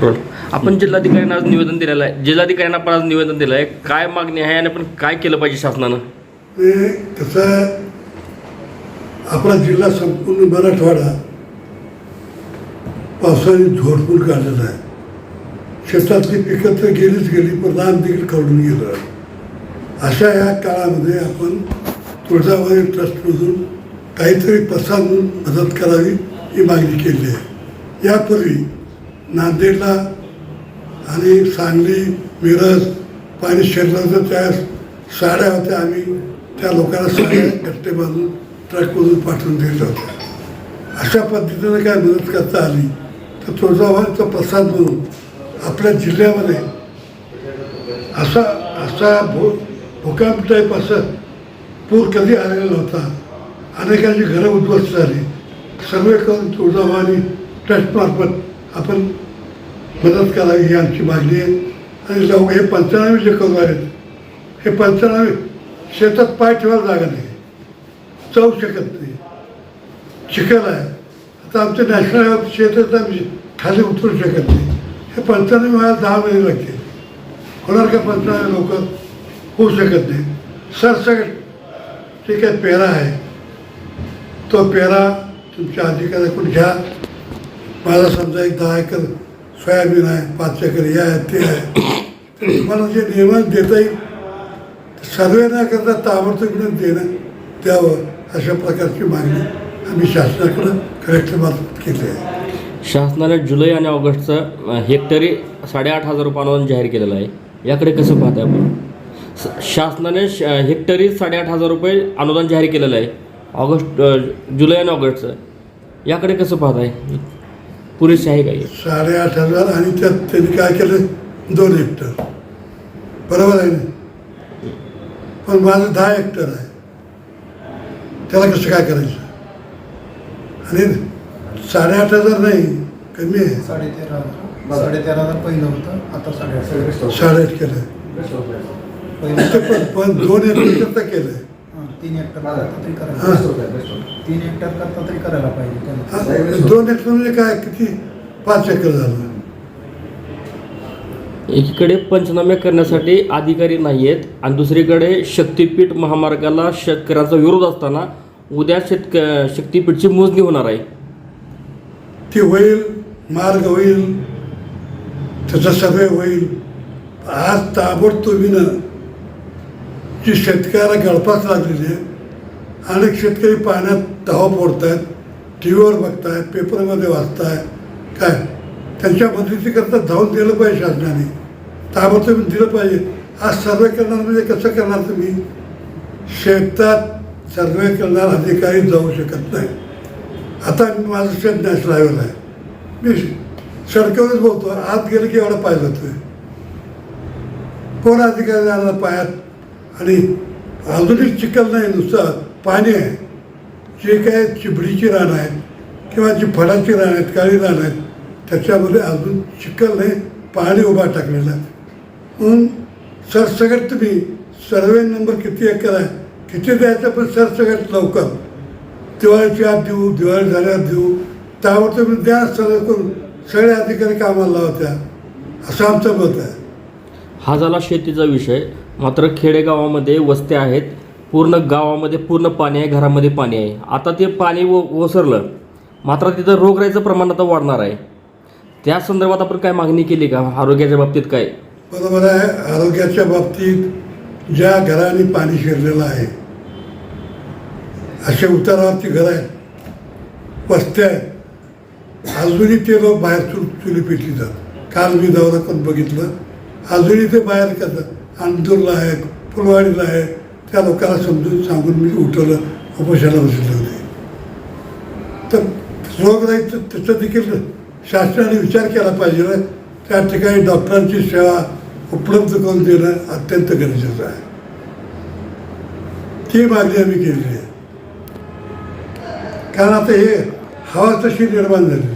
बरोबर. आपण जिल्हाधिकाऱ्यांना आज निवेदन दिलेलं आहे. जिल्हाधिकाऱ्यांना पण आज निवेदन दिलं आहे. काय मागणी आहे आणि आपण काय केलं पाहिजे शासनानं? ते कसं आपला जिल्हा संपूर्ण मराठवाडा पावसाने झोडपून काढलेला आहे. शेतातली पिकं तर गेलीच गेली पण रान देखील खरडून गेलं अशा या काळामध्ये आपण तुळजाभवानी ट्रस्टमधून काहीतरी प्रसाद म्हणून मदत करावी ही मागणी केली आहे. यापूर्वी नांदेडला आणि सांगली मिरज पाणी शिरलं त्या साड्या होत्या आम्ही त्या लोकांना साड्या कट्टे बांधून ट्रकमधून पाठवून दिल्या होत्या. अशा पद्धतीनं काय मदत करता आली तर तुळजाभवानीचा प्रसाद म्हणून आपल्या जिल्ह्यामध्ये असा असा भू भूकंप टाईप असं पूर कधी आलेला नव्हता अनेकांची घरं उद्ध्वस्त झाली. सर्वे करून तुळजाभवानी ट्रस्टमार्फत आपण मदत करावी ही आमची मागणी आहे. आणि जाऊ हे पंचनामे जे करू आहेत हे पंचनामे शेतात पाय ठेवायला जागा नाही. जाऊ शकत नाही. चिखल आहे. आता आमचे नॅशनल शेतात आम्ही खाली उतरू शकत नाही. हे पंचनामे व्हायला दहा महिने लागतील. होणार का पंचनामे लोक होऊ शकत नाही. सरसकट ठीक आहे पेरा आहे. तो पेरा तुमच्या अधिकाऱ्याकडून घ्या. माझा समजा एक दहा एकर सोयाबीन आहे पाच एकर हे आहे ते आहे. मला जे नियमन देता येईल सर्वे न करता ताबडतोब देणं द्यावं अशा प्रकारची मागणी आम्ही शासनाकडं कलेक्टरमार्फत केली आहे. शासनाने जुलै आणि ऑगस्टचं हेक्टरी साडेआठ हजार रुपये अनुदान जाहीर केलेलं आहे. याकडे कसं पाहताय आपण? शासनाने श- हेक्टरी साडेआठ हजार रुपये अनुदान जाहीर केलेलं आहे. ऑगस्ट जुलै आणि ऑगस्टचं. याकडे कसं पाहताय? पुरेसे आहे का हे? साडेआठ हजार आणि त्यात त्यांनी काय केलं? दोन हेक्टर बरोबर आहे ना? पण माझं दहा हेक्टर आहे. त्याला कसं काय करायचं? आणि साडेआठ हजार नाही कमी आहे. साडे तेरा हजार. साडे तेरा हजार पहिलं होतं आता साडेआठ. साडेआठ केलं. पण पण दोन हेक्टर तर केलं आहे तीन हेक्टर करता तरी हां. करायला तीन हेक्टर करता तरी करायला पाहिजे त्यांना. हा, दोन हेक्टर म्हणजे काय किती? पाच एकर झालं. एकीकडे पंचनामे करण्यासाठी अधिकारी नाही आहेत आणि दुसरीकडे शक्तीपीठ महामार्गाला शेतकऱ्यांचा विरोध असताना उद्या शेतक शक्तीपीठची मोजणी होणार आहे. ती होईल मार्ग होईल त्याचा सर्वे होईल. आज ताबडतोबीनं जी शेतकऱ्याला गळपास लागलेली आहे. अनेक शेतकरी पाण्यात धावा आहेत टी व्हीवर बघतायत पेपरमध्ये वाचताय काय? त्यांच्या मदतीकरता धावून दिलं पाहिजे शासनाने. ताबडतोब दिलं पाहिजे. आज सर्वे करणार म्हणजे कसं करणार तुम्ही? शेतात सर्वे करणार अधिकारी जाऊ शकत नाही. आता मी माझं शेत नॅशनल हायवेला आहे. मी सडकावरच बोलतो. आत गेलं की एवढा पाहिजे जातोय. कोण अधिकारी जाणार पायात? आणि आधुनिक चिखल नाही नुसतं पाणी आहे. जे काय चिबडीची रानं आहेत किंवा जी फळाची रानं आहेत काळी रानं आहेत त्याच्यामध्ये अजून चिखल नाही पाणी उभा टाकलेला आहे. म्हणून सरसकट तुम्ही सर्वे नंबर किती एकर आहे किती द्यायचं पण सरसगट लवकर. दिवाळीची आत देऊ दिवाळी झाल्यावर देऊ. त्यावर तुम्ही द्या सगळं करून सगळे अधिकारी कामाला लावत्या. असं आमचं मत आहे. हा झाला शेतीचा विषय. मात्र खेडेगावामध्ये वस्त्या आहेत. पूर्ण गावामध्ये पूर्ण पाणी आहे घरामध्ये पाणी आहे. आता ते पाणी व ओसरलं मात्र तिथं रोगराईचं प्रमाण आता वाढणार आहे. त्या संदर्भात आपण काय मागणी केली का? आरोग्याच्या बाबतीत काय? बरोबर आहे आरोग्याच्या बाबतीत ज्या घरांनी पाणी शिरलेलं आहे असे उतारावरची घर आहेत वस्त्या आहेत. अजूनही ते लोक बाहेर चुल चुली पेटली जात काल मी दौरा पण बघितलं. अजूनही ते बाहेर करतात. अंदूरला आहे फुलवाडीला आहे त्या लोकांना समजून सांगून मी उठवलं उपोषणाला बसले होते. तर रोगराईचं त्याचं देखील शासनाने विचार केला पाहिजे त्या ठिकाणी डॉक्टरांची सेवा उपलब्ध करून देणं अत्यंत गरजेचं आहे. ती मागणी आम्ही केलेली आहे. कारण आता हे हवा तशी निर्माण झाली.